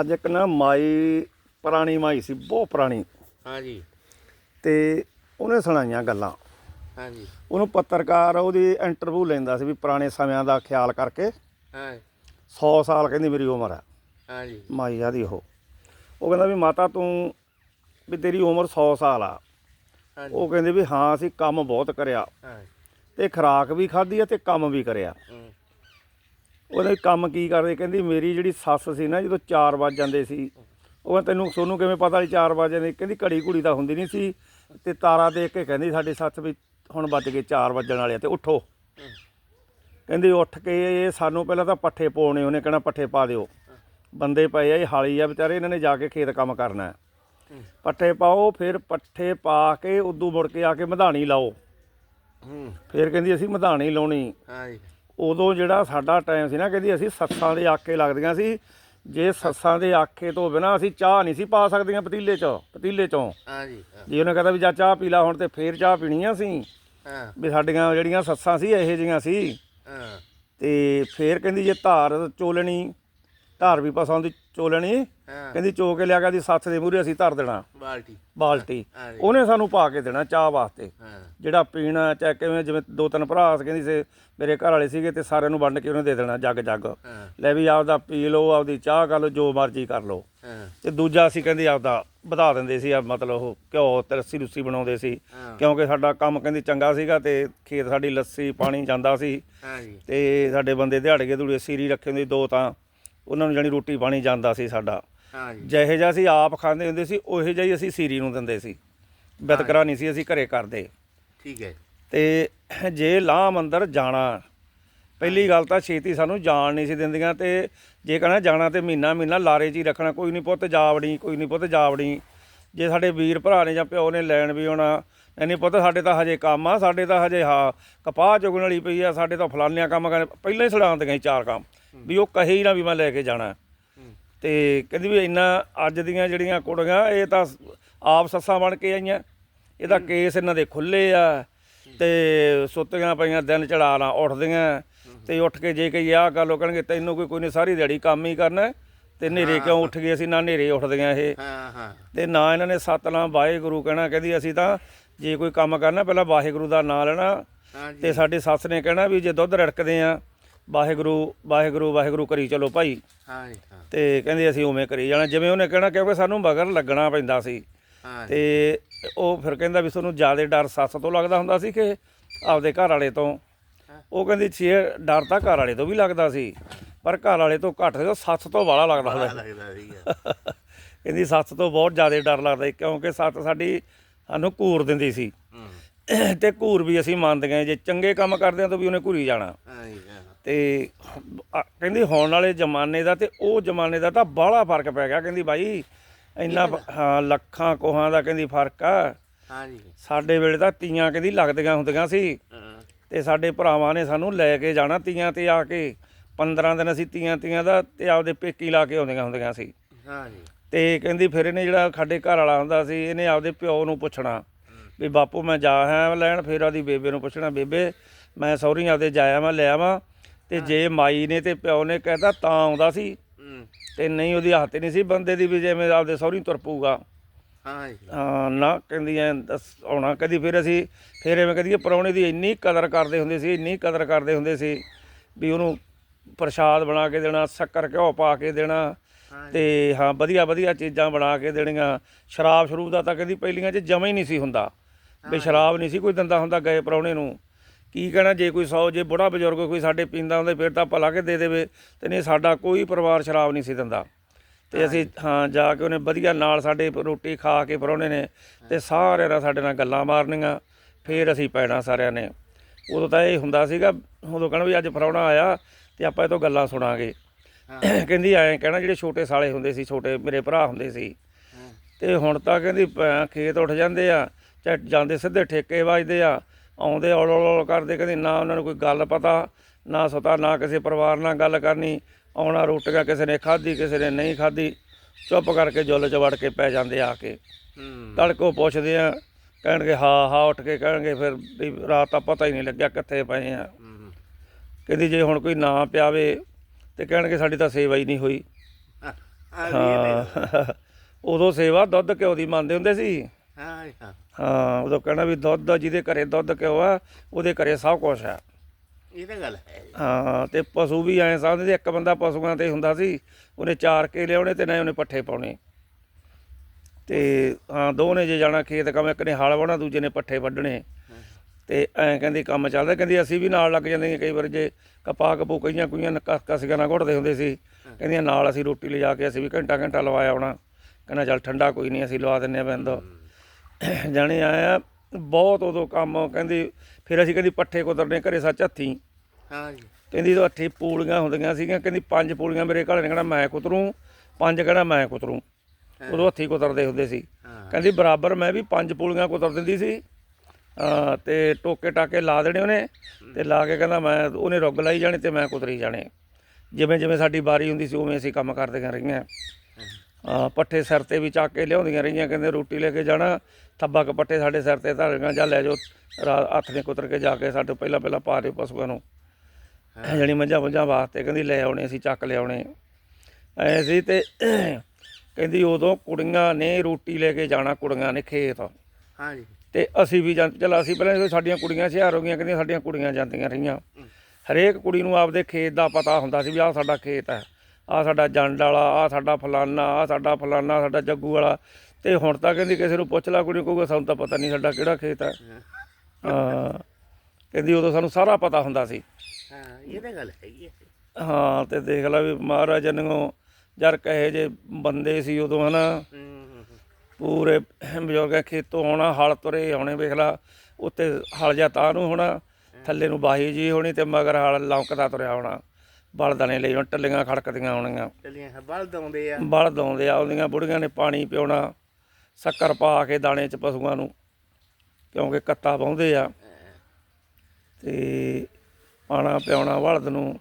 ਅੱਜ ਇੱਕ ਨਾ ਮਾਈ ਪੁਰਾਣੀ ਮਾਈ ਸੀ ਬਹੁਤ ਪੁਰਾਣੀ। ਹਾਂਜੀ। ਤੇ ਉਹਨੇ ਸੁਣਾਈਆਂ ਗੱਲਾਂ। ਹਾਂਜੀ। ਉਹਨੂੰ ਪੱਤਰਕਾਰ ਉਹਦੀ ਇੰਟਰਵਿਊ ਲੈਂਦਾ ਸੀ ਵੀ ਪੁਰਾਣੇ ਸਮਿਆਂ ਦਾ ਖਿਆਲ ਕਰਕੇ ਹਾਂ। 100 ਸਾਲ ਕਹਿੰਦੀ ਮੇਰੀ ਉਮਰ ਹੈ। ਹਾਂਜੀ। ਮਾਈ ਆਦੀ ਉਹ। ਉਹ ਕਹਿੰਦਾ ਵੀ ਮਾਤਾ ਤੂੰ ਵੀ ਤੇਰੀ ਉਮਰ 100 ਸਾਲ ਆ। ਹਾਂਜੀ। ਉਹ ਕਹਿੰਦੇ ਵੀ ਹਾਂ ਅਸੀਂ ਕੰਮ ਬਹੁਤ ਕਰਿਆ। ਹਾਂ। ਤੇ ਖਰਾਕ ਵੀ ਖਾਧੀ ਆ ਤੇ ਕੰਮ ਵੀ ਕਰਿਆ। ਹੂੰ, ਉਹਨੇ ਕੰਮ ਕੀ ਕਰਦੇ? ਕਹਿੰਦੀ ਮੇਰੀ ਜਿਹੜੀ ਸੱਸ ਸੀ ਨਾ ਜਦੋਂ 4 ਵਜ ਜਾਂਦੇ ਸੀ ਉਹ ਕਹਿੰਦਾ, ਤੈਨੂੰ ਸੋਨੂੰ ਕਿਵੇਂ ਪਤਾ ਸੀ 4 ਵਜੇ ਨੇ ਕਹਿੰਦੀ ਘੜੀ ਘੁੜੀ ਤਾਂ ਹੁੰਦੀ ਨਹੀਂ ਸੀ ਤੇ ਤਾਰਾ ਦੇਖ ਕੇ ਕਹਿੰਦੀ ਸਾਡੀ ਸੱਸ ਵੀ ਹੁਣ ਵੱਜ ਗਏ 4 ਵੱਜਣ ਵਾਲੇ ਆ ਤੇ ਉੱਠੋ। ਕਹਿੰਦੀ ਉੱਠ ਕੇ ਸਾਨੂੰ ਪਹਿਲਾਂ ਤਾਂ ਪੱਠੇ ਪਾਉਣੇ ਉਹਨੇ ਕਹਿਣਾ ਪੱਠੇ ਪਾ ਦਿਓ। ਬੰਦੇ ਪਏ ਆ ਇਹ ਹਾਲੀ ਆ ਵਿਚਾਰੇ ਇਹਨਾਂ ਨੇ ਜਾ ਕੇ ਖੇਤ ਕੰਮ ਕਰਨਾ। ਹੈ। ਪੱਠੇ ਪਾਓ ਫਿਰ ਪੱਠੇ ਪਾ ਕੇ ਉਦੋਂ ਮੁੜ ਕੇ ਆ ਕੇ ਮਧਾਣੀ ਲਾਓ। ਹੂੰ। ਫਿਰ ਕਹਿੰਦੀ ਅਸੀਂ ਮਧਾਣੀ ਲਾਉਣੀ। ਹਾਂਜੀ ਉਦੋਂ ਜਿਹੜਾ ਸਾਡਾ ਟਾਈਮ ਸੀ ਨਾ ਕਹਿੰਦੀ ਅਸੀਂ ਸੱਸਾਂ ਦੇ ਆਕੇ ਲੱਗਦੀਆਂ ਸੀ। ਜੇ ਸੱਸਾਂ ਦੇ ਆਖੇ ਤੋਂ ਬਿਨਾ ਅਸੀਂ ਚਾਹ ਨਹੀਂ ਸੀ ਪਾ ਸਕਦੀਆਂ ਪਤੀਲੇ 'ਚ ਪਤੀਲੇ 'ਚੋਂ। ਹਾਂਜੀ ਜੇ ਉਹਨੇ ਕਹਦਾ ਵੀ ਜਾ ਚਾਹ ਪੀ ਲਾ ਹੁਣ ਤੇ ਫੇਰ ਚਾਹ ਪੀਣੀ ਆ ਸੀ। ਹਾਂ। ਵੀ ਸਾਡੀਆਂ ਜਿਹੜੀਆਂ ਸੱਸਾਂ ਸੀ ਇਹੋ ਜਿਹੀਆਂ ਸੀ। ਹਾਂ। ਤੇ ਫੇਰ ਕਹਿੰਦੀ ਜੇ ਧਾਰ ਚੋਲਣੀ ਧਾਰ ਵੀ ਪਸਾਂ ਦੀ ਚੋਲਣੀ ਹਾਂ। ਕਹਿੰਦੀ ਚੋ ਕੇ ਲਿਆ ਕਹਿੰਦੀ ਸੱਸ ਦੇ ਮੂਹਰੇ ਅਸੀਂ ਧਰ ਦੇਣਾ। ਬਾਲਟੀ। ਬਾਲਟੀ। ਉਹਨੇ ਸਾਨੂੰ ਪਾ ਕੇ ਦੇਣਾ ਚਾਹ ਵਾਸਤੇ। ਜਿਹੜਾ ਪੀਣਾ ਚਾਹੇ ਕਿਵੇਂ ਜਿਵੇਂ ਦੋ ਤਿੰਨ ਭਰਾ ਸੀ ਕਹਿੰਦੀ ਸੀ ਮੇਰੇ ਘਰ ਵਾਲੇ ਸੀਗੇ ਤੇ ਸਾਰਿਆਂ ਨੂੰ ਵੰਡ ਕੇ ਉਹਨੇ ਦੇ ਦੇਣਾ ਜੱਗ ਜੱਗ। ਲੈ ਵੀ ਆਪਦਾ ਪੀ ਲਓ ਆਪਦੀ ਚਾਹ ਕਰ ਲਓ ਜੋ ਮਰਜ਼ੀ ਕਰ ਲਓ। ਤੇ ਦੂਜਾ ਅਸੀਂ ਕਹਿੰਦੇ ਆਪਦਾ ਵਧਾ ਦਿੰਦੇ ਸੀ ਆ ਮਤਲਬ ਉਹ ਘਿਓ ਤੇ ਲੱਸੀ ਲੁੱਸੀ ਬਣਾਉਂਦੇ ਸੀ। ਕਿਉਂਕਿ ਸਾਡਾ ਕੰਮ ਕਹਿੰਦੀ ਚੰਗਾ ਸੀਗਾ ਤੇ ਖੇਤ ਸਾਡੀ ਲੱਸੀ ਪਾਣੀ ਜਾਂਦਾ ਸੀ। ਹਾਂਜੀ ਤੇ ਸਾਡੇ ਬੰਦੇ ਦਿਹਾੜੀਏ ਧੂੜੇ ਸੀਰੀ ਰੱਖੇ ਹੁੰਦੇ ਦੋ ਤਾਂ। ਉਹਨਾਂ ਨੂੰ ਜਾਣੀ ਰੋਟੀ ਪਾਣੀ ਜਾਂਦਾ ਸੀ ਸਾਡਾ। ਹਾਂਜੀ ਜਿਹੇ ਜਿਹਾ ਅਸੀਂ ਆਪ ਖਾਂਦੇ ਹੁੰਦੇ ਸੀ ਉਹੇ ਜਿਹਾ ਹੀ ਅਸੀਂ ਸੀਰੀ ਨੂੰ ਦਿੰਦੇ ਸੀ। ਬਿਤਕਰਾ ਨਹੀਂ ਸੀ ਅਸੀਂ ਘਰੇ ਕਰਦੇ। ਠੀਕ ਹੈ ਤੇ ਜੇ ਲਾਮ ਅੰਦਰ ਜਾਣਾ ਪਹਿਲੀ ਗੱਲ ਤਾਂ ਛੇਤੀ ਸਾਨੂੰ ਜਾਣ ਨਹੀਂ ਸੀ ਦਿੰਦੀਆਂ ਤੇ ਜੇ ਕਹਣਾ ਜਾਣਾ ਤੇ ਮਹੀਨਾ ਮਹੀਨਾ ਲਾਰੇ 'ਚ ਹੀ ਰੱਖਣਾ ਕੋਈ ਨਹੀਂ ਪੁੱਤ ਜਾਵੜੀ ਕੋਈ ਨਹੀਂ ਪੁੱਤ ਜਾਵੜੀ। ਜੇ ਸਾਡੇ ਵੀਰ ਭਰਾ ਨੇ ਜਾਂ ਪਿਓ ਨੇ ਲੈਣ ਵੀ ਆਉਣਾ ਨਹੀਂ ਪੁੱਤ ਸਾਡੇ ਤਾਂ ਹਜੇ ਕੰਮ ਆ ਸਾਡੇ ਤਾਂ ਹਜੇ ਹਾਂ ਕਪਾਹ ਚੁਗਣ ਵਾਲੀ ਪਈ ਆ ਸਾਡੇ ਤਾਂ ਫਲਾਨਿਆਂ ਕੰਮ ਕਰਨ ਪਹਿਲਾਂ ਹੀ ਛਡਾਉਂਦੀਆਂ ਸੀ ਚਾਰ ਕੰਮ। ਵੀ ਉਹ ਕਹੇ ਹੀ ਨਾ ਵੀ ਮੈਂ ਲੈ ਕੇ ਜਾਣਾ। ਤੇ ਕਹਿੰਦੀ ਵੀ ਇੰਨਾ ਅੱਜ ਦੀਆਂ ਜਿਹੜੀਆਂ ਕੁੜੀਆਂ ਇਹ ਤਾਂ ਆਪ ਸੱਸਾਂ ਬਣ ਕੇ ਆਈਆਂ। ਇਹਦਾ ਕੇਸ ਇਹਨਾਂ ਦੇ ਖੁੱਲੇ ਆ ਤੇ ਸੁੱਤੀਆਂ ਪਈਆਂ ਦਿਨ ਚੜਾਣਾ ਉੱਠਦੀਆਂ। ਤੇ ਉੱਠ ਕੇ ਜੇ ਕਈ ਆਹ ਗੱਲ ਉਹ ਕਹਿਣਗੇ ਤੈਨੂੰ ਕੋਈ ਕੋਈ ਨਹੀਂ ਸਾਰੀ ਦਿਹਾੜੀ ਕੰਮ ਹੀ ਕਰਨਾ ਤੇ ਨੇਰੇ ਕਿਉਂ ਉੱਠ ਗਏ ਅਸੀਂ? ਨਾ ਨੇਰੇ ਉੱਠਦੀਆਂ ਇਹ। ਹਾਂ ਹਾਂ। ਤੇ ਨਾ ਇਹਨਾਂ ਨੇ ਸਤਨਾਮ ਵਾਹਿਗੁਰੂ ਕਹਿਣਾ। ਕਹਿੰਦੀ ਅਸੀਂ ਤਾਂ ਜੇ ਕੋਈ ਕੰਮ ਕਰਨਾ ਪਹਿਲਾਂ ਵਾਹਿਗੁਰੂ ਦਾ ਨਾਮ ਲੈਣਾ। ਤੇ ਸਾਡੀ ਸੱਸ ਨੇ ਕਹਿਣਾ ਵੀ ਜੇ ਦੁੱਧ ਰੜਕਦੇ ਆ ਵਾਹਿਗੁਰੂ ਵਾਹਿਗੁਰੂ ਵਾਹਿਗੁਰੂ ਕਰੀ ਚਲੋ ਭਾਈ। ਹਾਂ। ਤੇ ਕਹਿੰਦੇ ਅਸੀਂ ਉਵੇਂ ਕਰੀ ਜਾਣਾ। ਜਿਵੇਂ ਉਹਨੇ ਕਹਿਣਾ ਕਿਉਂਕਿ ਸਾਨੂੰ ਮਗਰ ਲੱਗਣਾ ਪੈਂਦਾ ਸੀ। ਹਾਂ ਤੇ ਉਹ ਫਿਰ ਕਹਿੰਦਾ ਵੀ ਤੁਹਾਨੂੰ ਜ਼ਿਆਦਾ ਡਰ ਸੱਸ ਤੋਂ ਲੱਗਦਾ ਹੁੰਦਾ ਸੀ ਕਿ ਆਪਦੇ ਘਰ ਵਾਲੇ ਤੋਂ। ਉਹ ਕਹਿੰਦੀ ਸੀ ਇਹ ਡਰ ਤਾਂ ਘਰ ਵਾਲੇ ਤੋਂ ਵੀ ਲੱਗਦਾ ਸੀ। ਪਰ ਘਰ ਵਾਲੇ ਤੋਂ ਘੱਟ ਸੀ ਸੱਸ ਤੋਂ ਵਾਲਾ ਲੱਗਦਾ ਹੁੰਦਾ ਸੀ। ਲੱਗਦਾ ਸੀਗਾ ਕਹਿੰਦੀ ਸੱਸ ਤੋਂ ਬਹੁਤ ਜ਼ਿਆਦਾ ਡਰ ਲੱਗਦਾ ਸੀ ਕਿਉਂਕਿ ਸੱਸ ਸਾਡੀ ਸਾਨੂੰ ਘੂਰ ਦਿੰਦੀ ਸੀ। ਹੂੰ। ਤੇ ਘੂਰ ਵੀ ਅਸੀਂ ਮੰਨਦੇ ਹਾਂ ਜੇ। ਚੰਗੇ ਕੰਮ ਕਰਦੇ ਹਾਂ ਤਾਂ ਵੀ ਉਹਨੇ ਘੂਰੀ ਜਾਣਾ। ਹਾਂ। ਤੇ ਕਹਿੰਦੀ ਹੋਣ ਵਾਲੇ ਜ਼ਮਾਨੇ ਦਾ ਤੇ ਉਹ ਜ਼ਮਾਨੇ ਦਾ ਤਾਂ ਬਾਹਲਾ ਫ਼ਰਕ ਪੈ ਗਿਆ। ਕਹਿੰਦੀ ਬਾਈ ਇੰਨਾ ਹਾਂ ਲੱਖਾਂ ਕੋਹਾਂ ਦਾ ਕਹਿੰਦੀ ਫ਼ਰਕ ਆ। ਹਾਂਜੀ। ਸਾਡੇ ਵੇਲੇ ਤਾਂ ਤੀਆਂ ਕਹਿੰਦੀ ਲੱਗਦੀਆਂ ਹੁੰਦੀਆਂ ਸੀ। ਹਾਂ। ਤੇ ਸਾਡੇ ਭਰਾਵਾਂ ਨੇ ਸਾਨੂੰ ਲੈ ਕੇ ਜਾਣਾ ਤੀਆਂ ਤੇ ਆ ਕੇ। 15 ਦਿਨ ਅਸੀਂ ਤੀਆਂ ਤੀਆਂ ਦਾ ਤੇ ਆਪਦੇ ਪੇਕੀ ਲਾ ਕੇ ਆਉਂਦੀਆਂ ਹੁੰਦੀਆਂ ਸੀ। ਹਾਂਜੀ। ਤੇ ਕਹਿੰਦੀ ਫਿਰ ਇਹਨੇ ਜਿਹੜਾ ਸਾਡੇ ਘਰ ਵਾਲਾ ਹੁੰਦਾ ਸੀ ਇਹਨੇ ਆਪਦੇ ਪਿਓ ਨੂੰ ਪੁੱਛਣਾ ਵੀ ਬਾਪੂ ਮੈਂ ਜਾ ਆਇਆ ਲੈਣ ਫਿਰ ਉਹਦੀ ਬੇਬੇ ਨੂੰ ਪੁੱਛਣਾ ਬੇਬੇ ਮੈਂ ਸਹੁਰੀ ਆਪਦੇ ਜਾਇਆ ਮੈਂ ਲੈ ਆਵਾਂ। ਤੇ ਜੇ ਮਾਈ ਨੇ ਤੇ ਪਿਓ ਨੇ ਕਹਿਤਾ ਤਾਂ ਆਉਂਦਾ ਸੀ। ਤੇ ਨਹੀਂ ਉਹਦੀ ਹੱਥ ਨਹੀਂ ਸੀ ਬੰਦੇ ਦੀ ਵੀ ਜਿਵੇਂ ਆਪਦੇ ਸਹੁਰੀ ਤੁਰ ਹਾਂਜੀ ਹਾਂ, ਨਾ ਕਹਿੰਦੀ ਐ ਦੱਸ ਆਉਣਾ। ਕਦੀ ਫਿਰ ਅਸੀਂ ਫਿਰ ਐਵੇਂ ਕਹਦੀਏ ਪਰੌਣੇ ਦੀ ਇੰਨੀ ਕਦਰ ਕਰਦੇ ਹੁੰਦੇ ਸੀ ਇੰਨੀ ਕਦਰ ਕਰਦੇ ਹੁੰਦੇ ਸੀ ਵੀ ਉਹਨੂੰ ਪ੍ਰਸ਼ਾਦ ਬਣਾ ਕੇ ਦੇਣਾ ਸ਼ੱਕਰ ਘਿਓ ਪਾ ਕੇ ਦੇਣਾ ਤੇ ਹਾਂ ਵਧੀਆ ਵਧੀਆ ਚੀਜ਼ਾਂ ਬਣਾ ਕੇ ਦੇਣੀਆਂ। ਸ਼ਰਾਬ ਸ਼ਰੂਬ ਦਾ ਤਾਂ ਕਦੀ ਪਹਿਲੀਆਂ 'ਚ ਜਮਾ ਹੀ ਨਹੀਂ ਸੀ ਹੁੰਦਾ। ਵੀ ਸ਼ਰਾਬ ਨਹੀਂ ਸੀ ਕੋਈ ਦਿੰਦਾ ਹੁੰਦਾ ਗਏ ਪਰੌਣੇ ਨੂੰ। ਕੀ ਕਹਿਣਾ ਜੇ ਕੋਈ ਸੌ ਜੇ ਬੁੜਾ ਬਜ਼ੁਰਗ ਕੋਈ ਸਾਡੇ ਪੀਂਦਾ ਹੁੰਦਾ ਫਿਰ ਤਾਂ ਭਲਾ ਕੇ ਦੇ ਦੇਵੇ ਤੇ ਨਹੀਂ ਸਾਡਾ ਕੋਈ ਪਰਿਵਾਰ ਸ਼ਰਾਬ ਨਹੀਂ ਸੀ ਦਿੰਦਾ। ਤੇ ਅਸੀਂ ਹਾਂ ਜਾ ਕੇ ਉਹਨੇ ਵਧੀਆ ਨਾਲ ਸਾਡੇ ਰੋਟੀ ਖਾ ਕੇ ਪਰੌਣੇ ਨੇ ਤੇ ਸਾਰਿਆਂ ਨਾਲ ਸਾਡੇ ਨਾਲ ਗੱਲਾਂ ਮਾਰਨੀਆਂ ਫਿਰ ਅਸੀਂ ਪੈਣਾ ਸਾਰਿਆਂ ਨੇ। ਉਦੋਂ ਤਾਂ ਇਹ ਹੁੰਦਾ ਸੀਗਾ ਉਦੋਂ ਕਹਿਣਾ ਵੀ ਅੱਜ ਪਰੌਣਾ ਆਇਆ ਤੇ ਆਪਾਂ ਇਹ ਤੋਂ ਗੱਲਾਂ ਸੁਣਾਂਗੇ। ਕਹਿੰਦੀ ਐਂ ਕਹਿਣਾ ਜਿਹੜੇ ਛੋਟੇ ਸਾਲੇ ਹੁੰਦੇ ਸੀ ਛੋਟੇ ਮੇਰੇ ਭਰਾ ਹੁੰਦੇ ਸੀ ਤੇ ਹੁਣ ਤਾਂ ਕਹਿੰਦੀ ਖੇਤ ਉੱਠ ਜਾਂਦੇ ਆ ਚਾਹੇ ਜਾਂਦੇ ਸਿੱਧੇ ਠੇਕੇ ਵੱਜਦੇ ਆ ਆਉਂਦੇ ਔਲ ਔਲ ਕਰਦੇ ਕਹਿੰਦੀ ਨਾ ਉਹਨਾਂ ਨੂੰ ਕੋਈ ਗੱਲ ਪਤਾ ਨਾ ਸੁਤਾ ਨਾ ਕਿਸੇ ਪਰਿਵਾਰ ਨਾਲ ਗੱਲ ਕਰਨੀ ਆਉਣਾ ਰੋਟੀਆਂ ਕਿਸੇ ਨੇ ਖਾਧੀ ਕਿਸੇ ਨੇ ਨਹੀਂ ਖਾਧੀ ਚੁੱਪ ਕਰਕੇ ਜੁੱਲ ਚ ਵੜ ਕੇ ਪੈ ਜਾਂਦੇ ਆ ਕੇ। ਹੂੰ। ਤੜਕੋ ਪੁੱਛਦੇ ਆ ਕਹਿਣਗੇ ਹਾਂ ਹਾਂ ਉੱਠ ਕੇ ਕਹਿਣਗੇ ਫਿਰ ਵੀ ਰਾਤ ਤਾਂ ਪਤਾ ਹੀ ਨਹੀਂ ਲੱਗਿਆ ਕਿੱਥੇ ਪਏ ਆ। ਕਹਿੰਦੀ ਜੇ ਹੁਣ ਕੋਈ ਨਾ ਪਿਆਵੇ ਤੇ ਕਹਿਣਗੇ ਸਾਡੀ ਤਾਂ ਸੇਵਾ ਹੀ ਨਹੀਂ ਹੋਈ। ਹਾਂ। ਉਦੋਂ ਸੇਵਾ ਦੁੱਧ ਘਿਓ ਦੀ ਮੰਨਦੇ ਹੁੰਦੇ ਸੀ। ਹਾਂ ਹਾਂ। ਹਾਂ ਉਦੋਂ ਕਹਿਣਾ ਵੀ ਦੁੱਧ ਜਿਹਦੇ ਘਰੇ ਦੁੱਧ ਘਿਓ ਆ ਉਹਦੇ ਘਰੇ ਸਭ ਕੁਝ ਆ। ਇਹ ਤਾਂ ਗੱਲ ਹੈ। ਤੇ ਪਸ਼ੂ ਵੀ ਐਂ ਸਮਝਦੇ ਸੀ, ਇੱਕ ਬੰਦਾ ਪਸ਼ੂਆਂ ਤੇ ਹੁੰਦਾ ਸੀ ਉਹਨੇ ਚਾਰ ਕੇ ਲਿਆਉਣੇ ਤੇ ਨਾ ਉਹਨੇ ਪੱਠੇ ਪਾਉਣੇ। ਤੇ ਹਾਂ ਦੋ ਨੇ ਜੇ ਜਾਣਾ ਖੇਤ ਕੰਮ ਇੱਕ ਨੇ ਹਲ ਵਾਹਣਾ ਦੂਜੇ ਨੇ ਪੱਠੇ ਵੱਢਣੇ। ਤੇ ਐਂ ਕਹਿੰਦੀ ਕੰਮ ਚੱਲਦਾ ਕਹਿੰਦੀ ਅਸੀਂ ਵੀ ਨਾਲ ਲੱਗ ਜਾਂਦੇ ਸੀ ਕਈ ਵਾਰ ਜੇ ਕਪਾਹ ਕਪੂ ਕਈਆਂ ਕੁਈਆਂ ਕਸੀਆਂ ਨਾਲ ਘੁੱਟਦੇ ਹੁੰਦੇ ਸੀ। ਕਹਿੰਦੀਆਂ ਨਾਲ ਅਸੀਂ ਰੋਟੀ ਲਿਜਾ ਕੇ ਅਸੀਂ ਵੀ ਘੰਟਾ ਘੰਟਾ ਲਵਾਇਆ ਆਉਣਾ ਕਹਿੰਦਾ ਚੱਲ ਠੰਡਾ ਕੋਈ ਨਹੀਂ ਅਸੀਂ ਲਵਾ ਦਿੰਨੇ ਆ ਬਿੰਦ ਜਾਣੇ ਆਇਆ ਬਹੁਤ ਉਦੋਂ ਕੰਮ ਕਹਿੰਦੀ ਫਿਰ ਅਸੀਂ ਕਹਿੰਦੀ ਪੱਠੇ ਕੁਤਰਨੇ ਘਰੇ ਸੱਚ ਹੱਥੀਂ। ਹਾਂ ਜੀ। ਕਹਿੰਦੀ ਤਾਂ ਅੱਠੇ ਪੂਲੀਆਂ ਹੁੰਦੀਆਂ ਸੀਗੀਆਂ ਕਹਿੰਦੀ ਪੰਜ ਪੂਲੀਆਂ ਮੇਰੇ ਘਰ ਨੇ ਕਹਿਣਾ ਮੈਂ ਕੁਤਰੂ ਪੰਜ ਕਹਿਣਾ ਮੈਂ ਕੁਤਰੂ। ਉਦੋਂ ਹੱਥੀ ਕੁਤਰਦੇ ਹੁੰਦੇ ਸੀ। ਕਹਿੰਦੀ ਬਰਾਬਰ ਮੈਂ ਵੀ ਪੰਜ ਪੂਲੀਆਂ ਕੁਤਰ ਦਿੰਦੀ ਸੀ। ਤੇ ਟੋਕੇ ਟਾਕੇ ਲਾ ਦੇਣੇ ਉਹਨੇ ਤੇ ਲਾ ਕੇ ਕਹਿੰਦਾ ਮੈਂ ਉਹਨੇ ਰੁੱਗ ਲਾਈ ਜਾਣੇ ਤੇ ਮੈਂ ਕੁਤਰੀ ਜਾਣੇ। ਜਿਵੇਂ ਜਿਵੇਂ ਸਾਡੀ ਵਾਰੀ ਹੁੰਦੀ ਸੀ ਉਵੇਂ ਅਸੀਂ ਕੰਮ ਕਰਦੀਆਂ ਰਹੀਆਂ। ਪੱਠੇ ਸਿਰ ਤੇ ਵੀ ਚੱਕ ਕੇ ਲਿਆਉਂਦੀਆਂ ਰਹੀਆਂ ਕਹਿੰਦੇ ਰੋਟੀ ਲੈ ਕੇ ਜਾਣਾ ਥੱਬਾ ਕ ਪੱਠੇ ਸਾਡੇ ਸਿਰ ਤੇ ਧਰਗਾ ਜਾਂ ਲੈ ਜਾਓ ਹੱਥ ਨੇ ਕੁਤਰ ਕੇ ਜਾ ਕੇ ਸਾਡੇ ਪਹਿਲਾਂ ਪਹਿਲਾਂ ਪਾ ਦਿਓ ਪਸ਼ੂਆਂ ਨੂੰ। ਜਣੀ ਮੱਝਾਂ ਮੱਝਾਂ ਵਾਸਤੇ ਕਹਿੰਦੀ ਲੈ ਆਉਣੇ ਅਸੀਂ ਚੱਕ ਲਿਆਉਣੇ ਐ ਸੀ ਤੇ ਕਹਿੰਦੀ ਉਦੋਂ ਕੁੜੀਆਂ ਨੇ ਰੋਟੀ ਲੈ ਕੇ ਜਾਣਾ ਕੁੜੀਆਂ ਨੇ ਖੇਤ। ਹਾਂ ਜੀ। ਤੇ ਅਸੀਂ ਵੀ ਜਾਂ ਚਲ ਅਸੀਂ ਪਹਿਲਾਂ ਸਾਡੀਆਂ ਕੁੜੀਆਂ ਹੁਸ਼ਿਆਰ ਹੋ ਗਈਆਂ ਕਹਿੰਦੀਆਂ ਸਾਡੀਆਂ ਕੁੜੀਆਂ ਜਾਂਦੀਆਂ ਰਹੀਆਂ। ਹਰੇਕ ਕੁੜੀ ਨੂੰ ਆਪਦੇ ਖੇਤ ਦਾ ਪਤਾ ਹੁੰਦਾ ਸੀ ਵੀ ਆਹ ਸਾਡਾ ਖੇਤ ਹੈ। ਆਹ ਸਾਡਾ ਜੰਡ ਵਾਲਾ ਆਹ ਸਾਡਾ ਫਲਾਨਾ ਆਹ ਸਾਡਾ ਫਲਾਨਾ ਸਾਡਾ ਜੱਗੂ ਵਾਲਾ। ਤੇ ਹੁਣ ਤਾਂ ਕਹਿੰਦੀ ਕਿਸੇ ਨੂੰ ਪੁੱਛ ਲਾ ਕੁੜੀ ਕਹੂਗਾ ਸਾਨੂੰ ਤਾਂ ਪਤਾ ਨਹੀਂ ਸਾਡਾ ਕਿਹੜਾ ਖੇਤ ਹੈ ਹਾਂ। ਕਹਿੰਦੀ ਉਦੋਂ ਸਾਨੂੰ ਸਾਰਾ ਪਤਾ ਹੁੰਦਾ ਸੀ। ਹਾਂ ਇਹ ਤਾਂ ਗੱਲ ਹੈਗੀ ਹੈ ਹਾਂ ਤੇ ਦੇਖ ਲੈ ਵੀ ਮਹਾਰਾਜ ਨੂੰ ਯਾਰ ਕਹੇ ਜੇ ਬੰਦੇ ਸੀ ਉਦੋਂ ਹਨਾ। ਪੂਰੇ ਬਜ਼ੁਰਗਾਂ ਖੇਤੋਂ ਆਉਣਾ ਹਲ ਤੁਰੇ ਆਉਣੇ ਵੇਖ ਲਾ ਉੱਤੇ ਹਲ ਜਾਂ ਤਾਂ ਨੂੰ ਹੋਣਾ ਥੱਲੇ ਨੂੰ ਬਾਹੀ ਜੀ ਹੋਣੀ ਤੇ ਮਗਰ ਹਲ ਲੌਂਕਦਾ ਤੁਰਿਆ ਆਉਣਾ ਬਲਦਾਂ ਨੇ ਲਈ ਹੁਣ ਟੱਲੀਆਂ ਖੜਕਦੀਆਂ ਆਉਣੀਆਂ ਚੱਲੀਆਂ ਬਲ ਦਉਂਦੇ ਆ। ਬਲਦ ਆਉਂਦੇ ਆ ਆਉਂਦੀਆਂ ਬੁੜੀਆਂ ਨੇ ਪਾਣੀ ਪਿਉਣਾ ਸ਼ੱਕਰ ਪਾ ਕੇ ਦਾਣੇ ਚ ਪਸ਼ੂਆਂ ਨੂੰ ਕਿਉਂਕਿ ਕੱਤਾ ਪਾਉਂਦੇ ਆ। ਤੇ ਪਾਣਾ ਪਿਆਉਣਾ ਬਲਦ ਨੂੰ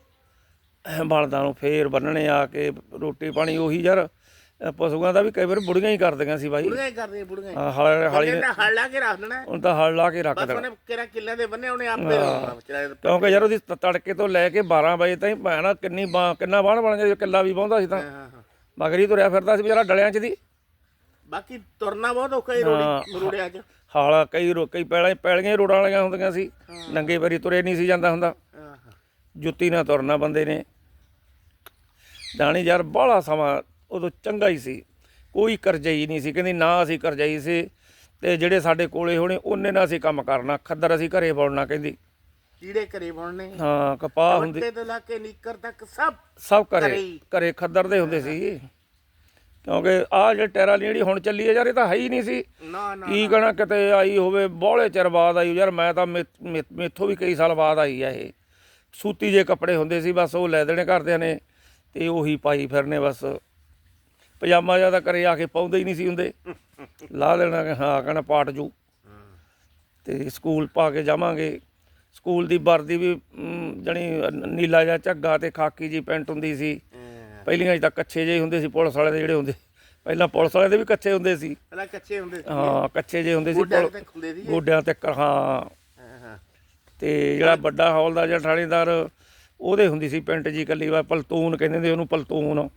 ਬਲਦਾਂ ਨੂੰ ਫੇਰ ਬੰਨਣੇ ਆ ਕੇ ਰੋਟੀ ਪਾਣੀ ਉਹੀ ਯਾਰ ਪਸ਼ੂਆਂ ਦਾ ਵੀ ਕਈ ਵਾਰ ਬੁੜੀਆਂ ਹੀ ਕਰਦੀਆਂ ਸੀ ਬਾਈ। ਬੁੜੀਆਂ ਹੀ ਕਰਦੀਆਂ ਬੁੜੀਆਂ ਹੀ। ਹਲ ਹਾਲੀ ਬੰਦੇ ਨੇ ਹਲ ਲਾ ਕੇ ਰੱਖ ਦੇਣਾ। ਹੁਣ ਤਾਂ ਹਲ ਲਾ ਕੇ ਰੱਖ ਦੇਣਾ। ਉਹਨੇ ਕਿਹੜਾ ਕਿੱਲਿਆਂ ਦੇ ਬੰਨੇ ਉਹਨੇ ਆਪੇ ਕਿਉਂਕਿ ਯਾਰ ਉਹਦੀ ਤੜਕੇ ਤੋਂ ਲੈ ਕੇ 12 ਵਜੇ ਤਾਈਂ ਭੈਣਾ ਕਿੰਨੀ ਕਿੰਨਾ ਬਾਣ ਬਣ ਗਿਆ ਕਿੱਲਾ ਵੀ ਪਾਉਂਦਾ ਸੀ ਤਾਂ। ਮਗਰੀ ਤੁਰਿਆ ਫਿਰਦਾ ਸੀ ਵਿਚਾਰਾ ਡਲਿਆਂ 'ਚ ਦੀ। ਬਾਕੀ ਤੁਰਨਾ ਬਹੁਤ ਔਖਾ ਹੀ ਰੋੜੀ ਮਰੂੜਿਆਂ 'ਚ। ਹਾਲਾ ਕਈ ਕਈ ਪੈਲਾਂ ਪੈਲੀਆਂ ਰੋੜਾਂ ਵਾਲੀਆਂ ਹੁੰਦੀਆਂ ਸੀ। ਨੰਗੇ ਪੈਰੀ ਤੁਰੇ ਨਹੀਂ ਸੀ ਜਾਂਦਾ ਹੁੰਦਾ। ਜੁੱਤੀ ਨਾਲ ਤੁਰਨਾ ਬੰਦੇ ਨੇ। ਦਾਣੀ ਯਾਰ ਬਾਹਲਾ ਸਮਾਂ ਉਦੋਂ ਚੰਗਾ ਹੀ ਸੀ। ਕੋਈ ਕਰਜਾਈ ਨਹੀਂ ਸੀ। ਕਹਿੰਦੀ ਨਾ ਅਸੀਂ ਕਰਜਾਈ ਸੀ ਤੇ ਜਿਹੜੇ ਸਾਡੇ ਕੋਲੇ ਹੋਣੇ ਉਹਨੇ ਨਾਲ ਅਸੀਂ ਕੰਮ ਕਰਨਾ। ਖੱਦਰ ਅਸੀਂ ਘਰੇ ਪਾਉਣਾ ਕਹਿੰਦੀ। ਕੀੜੇ ਘਰੇ ਬਣਨੇ ਹਾਂ ਕਪਾਹ ਹੁੰਦੀ। ਤੋਂ ਲਾ ਕੇ ਨਿੱਕਰ ਤੱਕ ਸਭ ਸਭ ਘਰੇ ਘਰੇ ਖੱਦਰ ਦੇ ਹੁੰਦੇ ਸੀ। ਕਿਉਂਕਿ ਆਹ ਜਿਹੜੇ ਟੈਰਾ ਜਿਹੜੀ ਹੁਣ ਚੱਲੀ ਹੈ ਯਾਰ ਇਹ ਤਾਂ ਹੈ ਹੀ ਨਹੀਂ ਸੀ। ਨਾ ਨਾ ਕੀ ਕਹਣਾ ਕਿਤੇ ਆਈ ਹੋਵੇ ਬੋਲੇ ਚਿਰ ਬਾਅਦ ਆਈ ਯਾਰ ਮੈਂ ਤਾਂ ਮੇਥੋਂ ਵੀ ਕਈ ਸਾਲ ਬਾਅਦ ਆਈ ਆ ਇਹ। ਸੂਤੀ ਜੇ ਕੱਪੜੇ ਹੁੰਦੇ ਸੀ ਬਸ ਉਹ ਲੈ ਦੇਣੇ ਘਰਦਿਆਂ ਨੇ ਤੇ ਉਹੀ ਪਾਈ ਫਿਰਨੇ ਬਸ। ਪਜਾਮਾ ਜ਼ਿਆਦਾ ਕਰੇ ਆ ਕੇ ਪਾਉਂਦੇ ਹੀ ਨਹੀਂ ਸੀ ਹੁੰਦੇ। ਲਾ ਲੈਣਾ ਕਿ ਹਾਂ ਕਹਿੰਦਾ ਪਾਟ ਜੂ। ਤੇ ਸਕੂਲ ਪਾ ਕੇ ਜਾਵਾਂਗੇ। ਸਕੂਲ ਦੀ ਵਰਦੀ ਵੀ ਜਣੀ ਨੀਲਾ ਜਿਹਾ ਝੱਗਾ ਤੇ ਖਾਕੀ ਜੀ ਪੈਂਟ ਹੁੰਦੀ ਸੀ। ਪਹਿਲੀਆਂ 'ਚ ਤਾਂ ਕੱਛੇ ਜਿਹੇ ਹੁੰਦੇ ਸੀ ਪੁਲਿਸ ਵਾਲੇ ਦੇ ਜਿਹੜੇ ਹੁੰਦੇ। ਪਹਿਲਾਂ ਪੁਲਿਸ ਵਾਲੇ ਦੇ ਵੀ ਕੱਛੇ ਹੁੰਦੇ ਸੀ। ਪਹਿਲਾਂ ਕੱਚੇ ਹੁੰਦੇ ਸੀ ਹਾਂ ਕੱਚੇ ਜਿਹੇ ਹੁੰਦੇ ਸੀ। ਗੋਡਿਆਂ ਤੇ ਖੁੰਦੇ ਸੀ ਗੋਡਿਆਂ ਤੇ ਕ- ਹਾਂ। ਤੇ ਜਿਹੜਾ ਵੱਡਾ ਹੌਲਦਾਰ ਜਿਹੜਾ ਥਾਣੇਦਾਰ ਉਹਦੇ ਹੁੰਦੀ ਸੀ ਪੈਂਟ ਜੀ ਕੱਲੀ ਵਾ ਪਲਤੂਨ ਕਹਿੰਦੇ ਨੇ ਉਹਨੂੰ ਪਲਤੂਨ।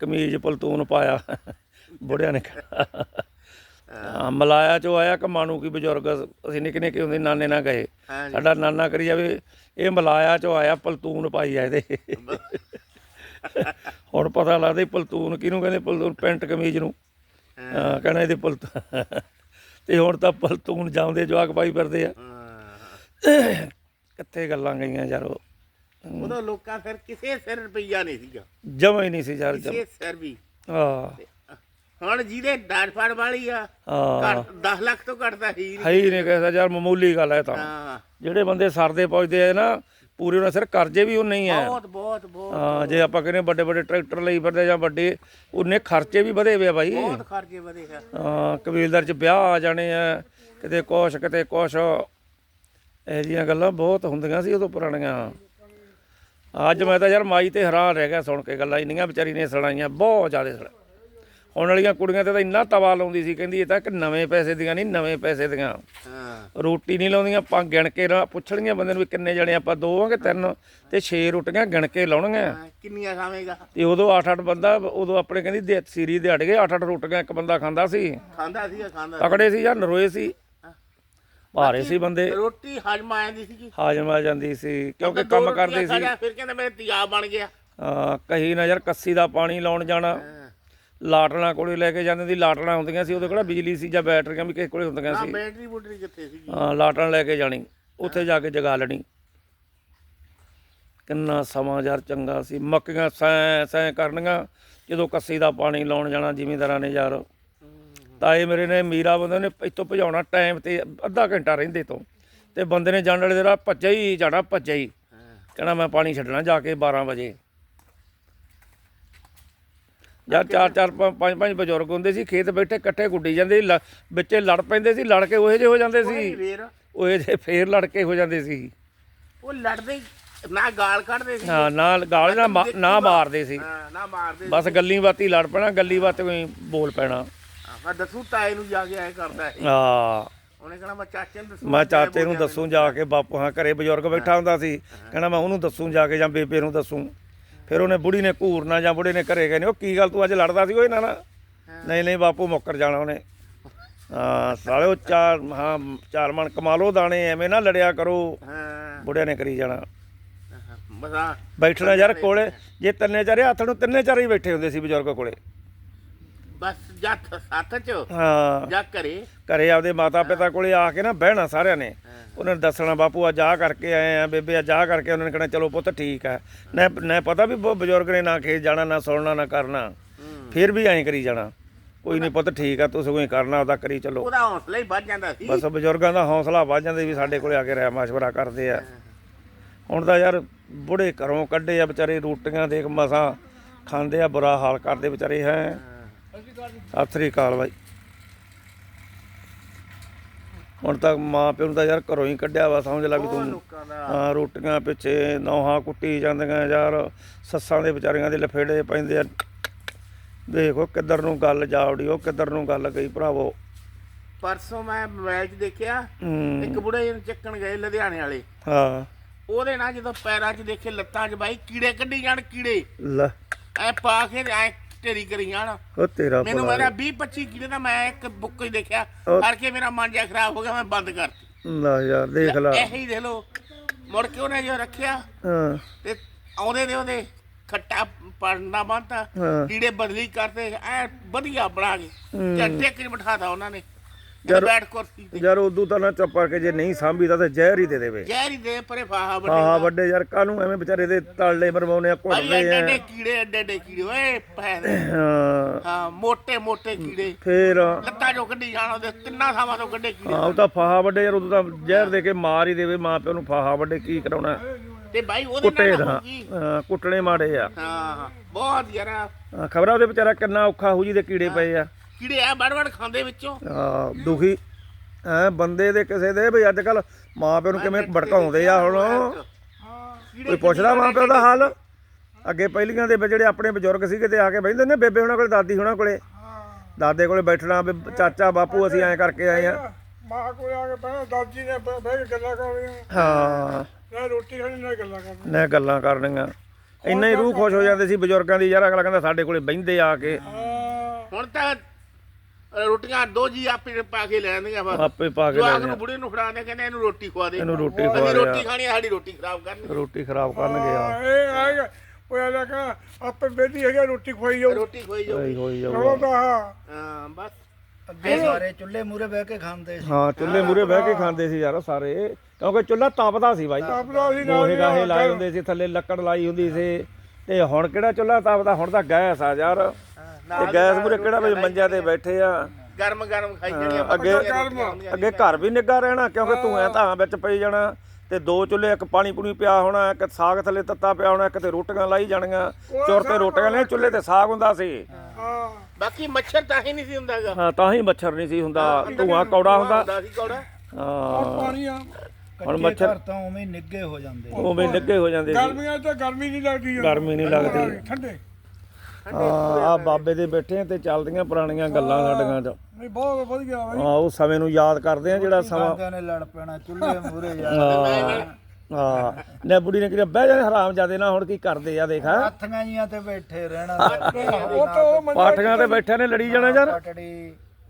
ਕਮੀਜ਼ ਪਲਤੂਨ ਪਾਇਆ। ਬੁੜਿਆਂ ਨੇ ਮਲਾਇਆ ਚੋਂ ਆਇਆ ਕਮਾਣੂ ਕੀ ਬਜ਼ੁਰਗ ਅਸੀਂ ਨਿੱਕੇ ਨਿੱਕੇ ਹੁੰਦੇ ਨਾਨੇ ਨਾਲ ਗਏ ਸਾਡਾ ਨਾਨਾ ਕਰੀ ਜਾਵੇ ਇਹ ਮਲਾਇਆ ਚੋਂ ਆਇਆ ਪਲਤੂਨ ਪਾਈ ਆ ਇਹਦੇ। ਹੁਣ ਪਤਾ ਲੱਗਦਾ ਪਲਤੂਨ ਕਿਹਨੂੰ ਕਹਿੰਦੇ ਪਲਤੂਨ ਪੈਂਟ ਕਮੀਜ਼ ਨੂੰ। ਕਹਿੰਦਾ ਇਹਦੇ ਪਲਤ ਤੇ ਹੁਣ ਤਾਂ ਪਲਤੂਨ ਜਾਂਦੇ ਜਵਾਕ ਪਾਈ ਫਿਰਦੇ ਆ। ਕਿੱਥੇ ਗੱਲਾਂ ਗਈਆਂ ਯਾਰ। ਉਦੋਂ ਲੋਕਾਂ ਫਿਰ ਕਿਸੇ ਸਿਰ ਰੁਪਈਆ ਨਹੀਂ ਸੀਗਾ। ਜਮਾ ਹੀ ਨਹੀਂ ਸੀ ਯਾਰ ਜਮ। ਕਿਸੇ ਸਿਰ ਵੀ। ਹਾਂ ਹੁਣ ਜਿਹਦੇ ਡਾਂਟ ਫੜ ਵਾਲੀ ਆ ਹਾਂ ਘੱਟ 10 ਲੱਖ ਤੋਂ ਘਟਦਾ ਹੀ ਨਹੀਂ। ਹੈ ਹੀ ਨਹੀਂ ਕਹਿੰਦਾ ਯਾਰ ਮਾਮੂਲੀ ਗੱਲ ਹੈ ਤਾਂ। ਹਾਂ। ਜਿਹੜੇ ਬੰਦੇ ਸਰਦੇ ਪਹੁੰਚਦੇ ਆ ਨਾ ਪੂਰੇ ਉਹਨਾਂ ਸਿਰ ਕਰਜ਼ੇ ਵੀ ਉਹ ਨਹੀਂ ਹੈ ਬਹੁਤ ਬਹੁਤ ਬਹੁਤ। ਹਾਂ ਜੇ ਆਪਾਂ ਕਹਿੰਦੇ ਵੱਡੇ ਵੱਡੇ ਟਰੈਕਟਰ ਲਈ ਫਿਰਦੇ ਜਾਂ ਵੱਡੇ ਉਹਨੇ ਖਰਚੇ ਵੀ ਵਧੇ ਵੇ ਆ ਬਾਈ। ਬਹੁਤ ਖਰਚੇ ਵਧੇ ਆ। ਹਾਂ ਕਬੀਲਦਾਰ ਚ ਵਿਆਹ ਆ ਜਾਣੇ ਆ ਕਿਤੇ ਕੁਛ ਕਿਤੇ ਕੁਛ। ਇਹ ਜੀਆਂ ਗੱਲਾਂ ਬਹੁਤ ਹੁੰਦੀਆਂ ਸੀ ਉਦੋਂ ਪੁਰਾਣੀਆਂ। ਅੱਜ ਮੈਂ ਤਾਂ ਯਾਰ ਮਾਈ ਤੇ ਹੈਰਾਨ ਰਹਿ ਗਿਆ ਸੁਣ ਕੇ ਗੱਲਾਂ ਇੰਨੀਆਂ ਵਿਚਾਰੀ ਨੇ ਸੁਣਾਈਆਂ ਬਹੁਤ ਜ਼ਿਆਦਾ ਸੁਣ ਹੁਣ ਵਾਲੀਆਂ ਕੁੜੀਆਂ ਤੇ ਤਾਂ ਇੰਨਾ ਤਵਾ ਲਾਉਂਦੀ ਸੀ ਕਹਿੰਦੀ ਇਹ ਤਾਂ ਕਿ ਨਵੇਂ ਪੈਸੇ ਦੀਆਂ ਨਹੀਂ ਨਵੇਂ ਪੈਸੇ ਦੀਆਂ। ਹਾਂ। ਰੋਟੀ ਨਹੀਂ ਲਾਉਂਦੀਆਂ ਆਪਾਂ ਗਿਣ ਕੇ ਨਾ ਪੁੱਛਣਗੀਆਂ ਬੰਦੇ ਨੂੰ ਵੀ ਕਿੰਨੇ ਜਣੇ ਆਪਾਂ ਦੋ ਆ ਕਿ ਤਿੰਨ ਤੇ 6 ਰੋਟੀਆਂ ਗਿਣ ਕੇ ਲਾਉਣਗੀਆਂ ਕਿੰਨੀਆਂ ਖਾਵੇਂਗਾ? ਤੇ ਉਦੋਂ 8-8 ਬੰਦਾ ਉਦੋਂ ਆਪਣੇ ਕਹਿੰਦੀ ਦੇ ਸੀਰੀ ਦਿਹਾੜ ਗਏ 8-8 ਰੋਟੀਆਂ ਇੱਕ ਬੰਦਾ ਖਾਂਦਾ ਸੀ। ਖਾਂਦਾ ਸੀ ਖਾਂਦਾ ਤਕੜੇ ਸੀ ਜਾਂ ਨਰੋਏ ਸੀ। ਭਾਰੇ ਸੀ ਬੰਦੇ। ਰੋਟੀ ਹਜਮ ਆ ਜਾਂਦੀ ਸੀ ਹਾਜ਼ਮ ਆ ਜਾਂਦੀ ਸੀ ਕਿਉਂਕਿ ਕੰਮ ਕਰਦੇ ਸੀ। ਫਿਰ ਕਹਿੰਦੇ ਮੇਰੇ ਤਿਆਬ ਬਣ ਗਿਆ। ਹਾਂ, ਕਹੀ ਨਾ ਯਾਰ ਕੱਸੀ ਦਾ ਪਾਣੀ ਲਾਉਣ ਜਾਣਾ। ਲਾਟਣਾ ਕੋਲੇ ਲੈ ਕੇ ਜਾਂਦੇ ਸੀ ਲਾਟਣਾ ਹੁੰਦੀਆਂ ਸੀ ਉਹਦੇ ਕੋਲ ਬਿਜਲੀ ਸੀ ਜਾਂ ਬੈਟਰੀਆਂ ਵੀ ਕਿਸੇ ਕੋਲੇ ਹੁੰਦੀਆਂ ਸੀ। ਬੈਟਰੀ ਬੁਟਰੀ ਕਿੱਥੇ ਸੀ ਹਾਂ ਲਾਟਣ ਲੈ ਕੇ ਜਾਣੀ ਉੱਥੇ ਜਾ ਕੇ ਜਗਾ ਲੈਣੀ। ਕਿੰਨਾ ਸਮਾਂ ਯਾਰ ਚੰਗਾ ਸੀ ਮੱਕੀਆਂ ਸੈਂ ਸੈਂ ਕਰਨੀਆਂ ਜਦੋਂ ਕੱਸੀ ਦਾ ਪਾਣੀ ਲਾਉਣ ਜਾਣਾ ਜ਼ਿਮੀਂਦਾਰਾਂ ਨੇ ਯਾਰ। ਤਾਏ ਮੇਰੇ ਨੇ ਮੀਰਾ ਬੰਦੇ ਨੇ ਇੱਥੋਂ ਭਜਾਉਣਾ ਟਾਈਮ ਤੇ ਅੱਧਾ ਘੰਟਾ ਰਹਿੰਦੇ ਤੋਂ। ਤੇ ਬੰਦੇ ਨੇ ਜਾਣ ਵਾਲੇ ਦੇ ਰਾਹ ਭੱਜਿਆ ਹੀ ਜਾਣਾ ਭੱਜਿਆ ਹੀ। ਕਹਿਣਾ ਮੈਂ ਪਾਣੀ ਛੱਡਣਾ ਜਾ ਕੇ 12 ਵਜੇ। ਯਾਰ ਚਾਰ ਚਾਰ ਪੰਜ ਪੰਜ ਬਜ਼ੁਰਗ ਹੁੰਦੇ ਸੀ ਖੇਤ ਬੈਠੇ ਇਕੱਠੇ ਗੁੱਡੀ ਜਾਂਦੇ ਸੀ ਵਿੱਚੇ ਲੜ ਪੈਂਦੇ ਸੀ ਲੜ ਕੇ ਉਹੇ ਜਿਹੇ ਹੋ ਜਾਂਦੇ ਸੀ। ਉਹੇ ਜਿਹੇ ਫੇਰ ਲੜ ਕੇ ਹੋ ਜਾਂਦੇ ਸੀ। ਉਹ ਲੜਦੇ ਨਾ ਗਾਲ ਕੱਢਦੇ ਸੀ। ਹਾਂ ਨਾਲ ਗਾਲ ਨਾ ਨਾ ਮਾਰਦੇ ਸੀ। ਹਾਂ ਨਾ ਮਾਰਦੇ। ਬਸ ਗੱਲੀ ਬਾਤੀ ਲੜ ਪੈਣਾ ਗੱਲੀ ਬਾਤ ਕੋਈ ਬੋਲ ਪੈਣਾ। ਮੈਂ ਦੱਸੂ ਤਾਏ ਨੂੰ ਜਾ ਕੇ ਐ ਕਰਦਾ ਹੈ। ਆ ਉਹਨੇ ਕਹਣਾ ਮੈਂ ਚਾਚੇ ਨੂੰ ਦੱਸੂ ਮੈਂ ਚਾਚੇ ਨੂੰ ਦੱਸੂ ਜਾ ਕੇ ਬਾਪੂ ਹਾਂ ਘਰੇ ਬਜ਼ੁਰਗ ਬੈਠਾ ਹੁੰਦਾ ਸੀ। ਕਹਿੰਦਾ ਮੈਂ ਉਹਨੂੰ ਦੱਸੂ ਜਾ ਕੇ ਜਾਂ ਬੇਬੇ ਨੂੰ ਦੱਸੂ। ਫਿਰ ਉਹਨੇ ਬੁੜੀ ਨੇ ਘੂਰਨਾ ਜਾਂ ਬੁੜੇ ਨੇ ਘਰੇ ਕਹਿੰਦੇ ਉਹ ਕੀ ਗੱਲ ਤੂੰ ਅੱਜ ਲੜਦਾ ਸੀ ਉਹ ਇਹਨਾਂ ਨਾਲ? ਨਹੀਂ ਨਹੀਂ ਬਾਪੂ ਮੁੱਕਰ ਜਾਣਾ ਉਹਨੇ। ਹਾਂ ਸਾਲੇ ਉਹ ਚਾਰ ਹਾਂ ਚਾਰ ਮਣ ਕਮਾ ਲਓ ਦਾਣੇ ਐਵੇਂ ਨਾ ਲੜਿਆ ਕਰੋ। ਹਾਂ। ਬੁੜਿਆਂ ਨੇ ਕਰੀ ਜਾਣਾ। ਬਸਾ ਬੈਠਣਾ ਯਾਰ ਕੋਲੇ। ਜੇ ਤਿੰਨੇ ਚਾਰੇ ਹੱਥ ਨੂੰ ਤਿੰਨੇ ਚਾਰੇ ਹੀ ਬੈਠੇ ਹੁੰਦੇ ਸੀ ਬਜ਼ੁਰਗ ਕੋਲੇ। ਬਸ ਜੱਥ ਸੱਥ ਚ ਹਾਂ। ਜਾ ਕਰੇ ਘਰੇ ਆਪਦੇ ਮਾਤਾ ਪਿਤਾ ਕੋਲੇ ਆ ਕੇ ਨਾ ਬਹਿਣਾ ਸਾਰਿਆਂ ਨੇ। ਉਹਨਾਂ ਨੇ ਦੱਸਣਾ ਬਾਪੂ ਅੱਜ ਆਹ ਕਰਕੇ ਆਏ ਆ ਬੇਬੇ ਅੱਜ ਆਹ ਕਰਕੇ ਉਹਨਾਂ ਨੇ ਕਹਿਣਾ ਚਲੋ ਪੁੱਤ ਠੀਕ ਆ। ਨਾ ਨਾ ਪਤਾ ਵੀ ਬਜ਼ੁਰਗ ਨੇ ਨਾ ਖੇਤ ਜਾਣਾ ਨਾ ਸੁਣਨਾ ਨਾ ਕਰਨਾ। ਫਿਰ ਵੀ ਐਂ ਕਰੀ ਜਾਣਾ। ਕੋਈ ਨਹੀਂ ਪੁੱਤ ਠੀਕ ਆ ਤੂੰ ਸਗੋਂ ਹੀ ਕਰਨਾ ਉਹਦਾ ਕਰੀ ਚਲੋ। ਉਹਦਾ ਹੌਸਲਾ ਹੀ ਵੱਧ ਜਾਂਦਾ ਸੀ। ਬਸ ਬਜ਼ੁਰਗਾਂ ਦਾ ਹੌਸਲਾ ਵੱਧ ਜਾਂਦੇ ਵੀ ਸਾਡੇ ਕੋਲੇ ਆ ਕੇ ਰਾਇ ਮਸ਼ਵਰਾ ਕਰਦੇ ਆ। ਹੁਣ ਤਾਂ ਯਾਰ ਬੁੜੇ ਘਰੋਂ ਕੱਢੇ ਆ ਵਿਚਾਰੇ ਰੋਟੀਆਂ ਦੇਖ ਮਸਾਂ। ਖਾਂਦੇ ਆ ਬੁਰਾ ਹਾਲ ਕਰਦੇ ਵਿਚਾਰੇ ਹੈ। ਸਤਿ ਸ੍ਰੀ ਅਕਾਲ ਬਾਈ। ਹੁਣ ਤਾਂ ਮਾਂ ਪਿਓ ਨੂੰ ਤਾਂ ਯਾਰ ਘਰੋਂ ਹੀ ਕੱਢਿਆ ਵਾ ਸਮਝ ਲੈ ਵੀ ਤੂੰ ਹਾਂ ਰੋਟੀਆਂ ਪਿੱਛੇ ਨੌਹਾਂ ਕੁੱਟੀ ਜਾਂਦੀਆਂ ਯਾਰ ਸੱਸਾਂ ਦੇ ਵਿਚਾਰੀਆਂ ਦੇ ਲਫੇੜੇ ਪੈਂਦੇ ਆ। ਦੇਖੋ ਕਿੱਧਰ ਨੂੰ ਗੱਲ ਜਾਵੜੀ ਉਹ ਕਿੱਧਰ ਨੂੰ ਗੱਲ ਗਈ ਭਰਾਵੋ। ਪਰਸੋਂ ਮੈਂ ਮੈਚ ਦੇਖਿਆ ਇੱਕ ਬੁੜੇ ਜਿਹਨੂੰ ਚੱਕਣ ਗਏ ਲੁਧਿਆਣੇ ਵਾਲੇ। ਹਾਂ। ਉਹਦੇ ਨਾਲ ਜਦੋਂ ਪੈਰਾਂ 'ਚ ਦੇਖੇ ਲੱਤਾਂ 'ਚ ਬਾਈ ਕੀੜੇ ਕੱਢੀ ਜਾਣ ਕੀੜੇ। ਲੈ। ਐ ਪਾ ਕੇ ਐ ਢੇਰੀ ਕਰੀ ਜਾਣ ਉਹ ਤੇਰਾ ਮੈਨੂੰ ਭਲਾ ਮੇਰਾ 20 25 ਕੀੜੇ ਦਾ ਮੈਂ ਇੱਕ ਬੁੱਕ ਹੀ ਦੇਖਿਆ ਉਹ- ਕਰਕੇ ਮੇਰਾ ਮਨ ਜਿਹਾ ਖਰਾਬ ਹੋ ਗਿਆ ਮੈਂ ਬੰਦ ਕਰਤੀ। ਲੈ ਯਾਰ ਦੇਖ ਲੈ। ਇਹੀ ਦੇਖ ਲੋ ਮੁੜ ਕੇ ਉਹਨੇ ਜੋ ਰੱਖਿਆ ਹਾਂ। ਤੇ ਆਉਂਦੇ ਦੇ ਉਹਦੇ ਖੱਟਾ ਪੜਨਾ ਬੰਤਾ ਹਾਂ। ਕੀੜੇ ਬਦਲੀ ਕਰਦੇ ਐ ਵਧੀਆ ਬਣਾ ਕੇ ਹੂੰ। ਚੱਟੇ ਕਿ ਬਿਠਾਤਾ ਉਹਨਾਂ ਨੇ। ਯਾਰ- ਬੈਠ ਕੁਰਸੀ ਤੇ ਯਾਰ ਉਦੋਂ ਤਾਂ ਨਾ ਚੱਪਾ ਕੇ ਜੇ ਨਹੀਂ ਸਾਂਭੀਦਾ ਤਾਂ ਜ਼ਹਿਰ ਹੀ ਦੇ ਦੇਵੇ। ਜ਼ਹਿਰ ਹੀ ਦੇ ਪਰੇ ਫਾਹਾ ਆਹ ਵੱਡੇ ਵੱਡੇ ਯਾਰ ਕਾਹਨੂੰ ਐਵੇਂ ਵਿਚਾਰੇ ਦੇ ਤਲਲੇ ਮਰਵਾਉਣੇ ਆ ਭਾਈ ਘੁੱਟਦੇ ਐਡੇ ਆ। ਐਡੇ ਕੀੜੇ ਐਡੇ ਐਡੇ ਕੀੜੇ ਓਏ ਭੈਣ। ਹਾਂ। ਹਾਂ ਮੋਟੇ ਮੋਟੇ ਕੀੜੇ। ਫੇਰ ਲੱਤਾਂ ਚੋਂ ਕੱਢੀ ਜਾਣ ਉਹਦੇ ਤਿੰਨਾਂ ਥਾਵਾਂ ਤੋਂ ਕੱਢੇ ਕੀੜੇ। ਹਾਂ ਉਹ ਤਾਂ ਫਾਹਾ ਵੱਡੇ ਯਾਰ ਉਦੋਂ ਤਾਂ ਜ਼ਹਿਰ ਦੇ ਕੇ ਮਾਰ ਹੀ ਦੇਵੇ ਮਾਂ ਪਿਓ ਨੂੰ ਫਾਹਾ ਵੱਡੇ ਕੀ ਕਰਾਉਣਾ। ਤੇ ਭਾਈ ਉਹਦੇ ਕੁੱਟੇ ਨਾਲ ਦਾ ਹੋਊਗੀ। ਹਾਂ, ਕੁੱਟਣੇ ਮਾੜੇ ਆ। ਹਾਂ ਬਹੁਤ ਯਾਰਾ। ਖਬਰਾਂ ਉਹਦੇ ਵਿਚਾਰਾ ਕਿੰਨਾ ਔਖਾ ਹੋ ਜੀ ਦੇ ਕੀੜੇ ਪਏ ਆ। ਕੀੜੇ ਬੜ ਬੜ ਖਾਂਦੇ ਵਿੱਚੋਂ। ਆ ਦੁਖੀ। ਐ ਬੰਦੇ ਦੇ ਕਿਸੇ ਦੇ ਵੀ ਅੱਜ ਕੱਲ ਮਾਂ ਪਿਓ ਨੂੰ ਕਿਵੇਂ ਭੜਕਾਉਂਦੇ ਆ ਹੁਣ? ਕੋਈ ਪੁੱਛਦਾ ਮਾਂ ਪਿਓ ਦਾ ਹਾਲ? ਅੱਗੇ ਪਹਿਲੀਆਂ ਦੇ ਵਿੱਚ ਜਿਹੜੇ ਆਪਣੇ ਬਜ਼ੁਰਗ ਸੀਗੇ ਤੇ ਆ ਕੇ ਬਹਿੰਦੇ ਨੇ ਬੇਬੇ ਹੁਣਾਂ ਕੋਲੇ ਦਾਦੀ ਹੁਣਾਂ ਕੋਲੇ। ਦਾਦੇ ਕੋਲੇ ਬੈਠਣਾ ਵੀ ਚਾਚਾ ਬਾਪੂ ਅਸੀਂ ਐਂ ਕਰਕੇ ਆਏ ਆ। ਮਾਂ ਕੋਲ ਆ ਕੇ ਬਹਿ ਦਾਦੀ ਨੇ ਬਹਿ ਕੇ ਗੱਲਾਂ ਕਰਨੀਆਂ। ਹਾਂ। ਨਾ ਰੋਟੀ ਖਾਣੀ ਨਾ ਗੱਲਾਂ ਕਰਨੀਆਂ। ਨੇ ਗੱਲਾਂ ਕਰਨੀਆਂ। ਇੰਨਾ ਹੀ ਰੂਹ ਖੁਸ਼ ਹੋ ਜਾਂਦੇ ਸੀ ਬਜ਼ੁਰਗਾਂ ਦੀ ਯਾਰ ਅਗਲਾ ਕਹਿੰਦਾ ਸਾਡੇ ਕੋਲੇ ਬਹਿੰਦੇ ਆ ਕੇ। ਹਾਂ। ਹੁਣ ਤਾਂ ਅ, ਰੋਟੀਆਂ ਦੋ ਜੀ ਆਪੇ ਪਾ ਕੇ ਲੈ ਆਉਂਦੀਆਂ ਬਸ। ਆਪੇ ਪਾ ਕੇ ਲੈ ਜਾਂਦੇ ਨੂੰ ਬੁੜੇ ਨੂੰ ਫੜਾਉਂਦੇ ਕਹਿੰਦੇ ਇਹਨੂੰ ਰੋਟੀ ਖਵਾ ਦੇ। ਇਹਨੂੰ ਰੋਟੀ ਅਸੀਂ ਖਵਾ ਰੋਟੀ ਖਾਣੀ ਆ, ਸਾਡੀ ਰੋਟੀ ਖਰਾਬ ਕਰਨੀ। ਰੋਟੀ ਖਰਾਬ ਕਰਨਗੇ ਆ। ਇਹ ਆਏਗਾ ਉਹ ਆਲਾ ਕਾ ਆਪੇ ਬੇਦੀ ਹੈਗਾ ਰੋਟੀ ਖਵਾਈ ਜਾਓ ਰੋਟੀ ਖਵਾਈ ਜਾਓ ਹੋਈ ਹੋਈ ਜਾਊਗਾ। ਹਾਂ। ਬਸ। ਅੱਗੇ ਸਾਰੇ ਚੁੱਲ੍ਹੇ ਮੂਰੇ ਬਹਿ ਕੇ ਖਾਂਦੇ ਸੀ। ਹਾਂ ਚੁੱਲ੍ਹੇ ਮੂਰੇ ਬਹਿ ਕੇ ਖਾਂਦੇ ਸੀ ਯਾਰ ਸਾਰੇ। ਕਿਉਂਕਿ ਚੁੱਲ੍ਹਾ ਤਪਦਾ ਸੀ ਬਾਈ। ਆਪਣਾ ਸੀ ਨਾਲ ਗੋਹੇ ਗਾਹੇ ਲਾਏ ਹੁੰਦੇ ਸੀ ਥੱਲੇ ਲੱਕੜ ਲਾਈ ਹੁੰਦੀ ਸੀ। ਤੇ ਹੁਣ ਕਿਹੜਾ ਚੁੱਲ੍ਹਾ ਤਪਦਾ? ਹੁਣ ਤਾਂ ਗੈਸ ਆ ਯਾਰ। ਤੇ ਗੈਸ ਮੂਰੇ ਕਿਹੜਾ ਵੀ ਮੰਜਿਆਂ ਤੇ ਬੈਠੇ ਆ? ਗਰਮ ਗਰਮ ਖਾਈ ਜਾਣੀਆਂ ਅੱਗੇ ਅੱਗੇ ਘਰ ਵੀ ਨਿੱਗਾ ਰਹਿਣਾ ਕਿਉਂਕਿ ਧੂਆਂ ਤਾਂ ਵਿੱਚ ਪਈ ਜਾਣਾ ਤੇ ਦੋ ਚੁੱਲ੍ਹੇ ਇੱਕ ਪਾਣੀ ਪੂਣੀ ਪਿਆ ਹੋਣਾ ਇੱਕ ਸਾਗ ਥੱਲੇ ਤੱਤਾ ਪਿਆ ਹੋਣਾ ਇੱਕ ਤੇ ਰੋਟੀਆਂ ਲਾਈ ਜਾਣੀਆਂ। ਚੁਰ ਤੇ ਰੋਟੀਆਂ ਨੇ ਚੁੱਲ੍ਹੇ ਤੇ ਸਾਗ ਹੁੰਦਾ ਸੀ। ਹਾਂ। ਬਾਕੀ ਮੱਛਰ ਤਾਂ ਹੀ ਨਹੀਂ ਸੀ ਹੁੰਦਾਗਾ। ਹਾਂ ਤਾਂ ਹੀ ਮੱਛਰ ਨਹੀਂ ਸੀ ਹੁੰਦਾ। ਧੂਆਂ ਕੌੜਾ ਹੁੰਦਾ। ਹੁੰਦਾ ਸੀ ਕੌੜਾ। ਹਾਂ। ਪਾਣੀ ਆ ਹੁਣ ਮੱਛਰ ਤਾਂ ਉਵੇਂ ਨਿੱਗੇ ਹੋ ਜਾਂਦੇ। ਉਵੇਂ ਨਿੱਗੇ ਹੋ ਜਾਂਦੇ ਗਰਮੀਆਂ ਤਾਂ ਗਰਮੀ ਨਹੀਂ ਲੱਗਦੀ। ਗਰਮੀ ਨਹੀਂ ਲੱਗਦੀ। ਠੰਡੇ। ਆ ਬਾਬੇ ਦੇ ਬੈਠੇ ਆ ਤੇ ਚੱਲਦੀਆਂ ਪੁਰਾਣੀਆਂ ਗੱਲਾਂ ਸਾਡੀਆਂ ਚ। ਨਹੀਂ ਬਹੁਤ ਵਧੀਆ ਬਾਈ। ਆ ਉਹ ਸਮੇਂ ਨੂੰ ਯਾਦ ਕਰਦੇ ਆ ਜਿਹੜਾ ਸਮਾਂ ਬੰਦਿਆਂ ਨੇ ਲੜ ਪੈਣਾ ਚੁੱਲ੍ਹੇ ਮੂਰੇ ਯਾਰ ਹਾਂ। ਹਾਂ। ਨੇ ਬੁੜੀ ਨੇ ਕਿਹਾ ਬਹਿ ਜਾ ਹਰਾਮ ਜਾਦੇ ਨਾ ਹੁਣ ਕੀ ਕਰਦੇ ਆ ਦੇਖ। ਹੈਂ। ਹੱਥਾਂ ਜੀਆਂ ਤੇ ਬੈਠੇ ਰਹਿਣਾ। ਉਹ ਤਾਂ ਪਾਠੀਆਂ ਬੈਠੇ ਨੇ ਲੜੀ ਜਾਣਾ ਯਾਰ।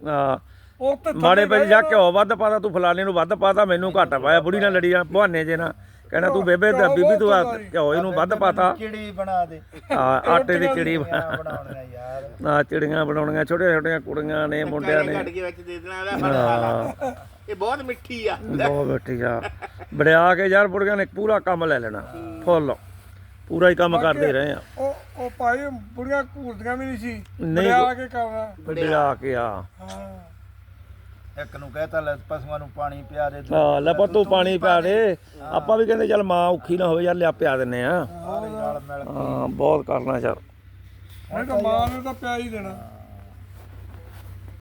ਹਾਂ। ਉਹ ਤੇ ਮਾੜੇ ਪੈ ਜਾ ਘਿਓ ਵੱਧ ਪਾਤਾ ਤੂੰ ਫਲਾਣੇ ਨੂੰ ਵੱਧ ਪਾਤਾ ਮੈਨੂੰ ਘੱਟ ਪਾਇਆ ਬੁੜੀ ਨਾਲ ਲੜੀ ਆ ਬਹਾਨੇ ਜੇ ਨਾ। ਕਹਿਣਾ ਤੂੰ ਬੇਬੇ ਤੇ ਬੀਬੀ ਤੂੰ ਆ ਘਿਓ ਇਹਨੂੰ ਵੱਧ ਪਾਤਾ। ਚਿੜੀ ਬਣਾ ਦੇ? ਆ ਆਟੇ ਦੀ ਚਿੜੀ ਆ ਬਣਾਉਣੀਆਂ ਯਾਰ। ਆ ਚਿੜੀਆਂ ਬਣਾਉਣੀਆਂ ਛੋਟੀਆਂ ਛੋਟੀਆਂ ਕੁੜੀਆਂ ਨੇ ਮੁੰਡਿਆਂ ਨੇ। ਕੱਢ ਕੇ ਵਿੱਚ ਦੇ ਦੇਣਾ ਇਹਦਾ ਫੜ ਲਾ ਇਹ ਬਹੁਤ ਮਿੱਠੀ ਆ। ਬਹੁਤ ਬੈਠੀ ਆ। ਬੜਿਆ ਕੇ ਯਾਰ ਬੁੜੀਆਂ ਨੇ ਪੂਰਾ ਕੰਮ ਲੈ ਲੈਣਾ। ਫੁੱਲ। ਪੂਰਾ ਹੀ ਕੰਮ ਕਰਦੇ ਰਹੇ ਆ। ਉਹ ਉਹ ਭਾਈ ਬੁੜੀਆਂ ਘੂਰਦੀਆਂ ਵੀ ਨਹੀਂ ਸੀ। ਬੜਿਆ ਕੇ ਕਰਨਾ ਬੜਿਆ ਕੇ ਆ। ਹਾਂ। ਇੱਕ ਨੂੰ ਕਹਤਾ ਲੈ ਪਸ਼ੂਆਂ ਨੂੰ ਪਾਣੀ ਪਿਆ ਦੇ ਹਾਂ ਲੈ ਪੁੱਤ ਤੂੰ ਪਾਣੀ ਪਿਆ ਦੇ। ਆਪਾਂ ਵੀ ਕਹਿੰਦੇ ਚੱਲ ਮਾਂ ਔਖੀ ਨਾ ਹੋਵੇ ਯਾਰ ਲਿਆ ਪਿਆ ਦਿੰਨੇ ਆ ਨਾਲ ਮਿਲ ਹਾਂ ਬਹੁਤ ਕਰਨਾ ਯਾਰ ਨਹੀਂ ਤਾਂ ਮਾਂ ਨੇ ਤਾਂ ਪਿਆ ਹੀ ਦੇਣਾ।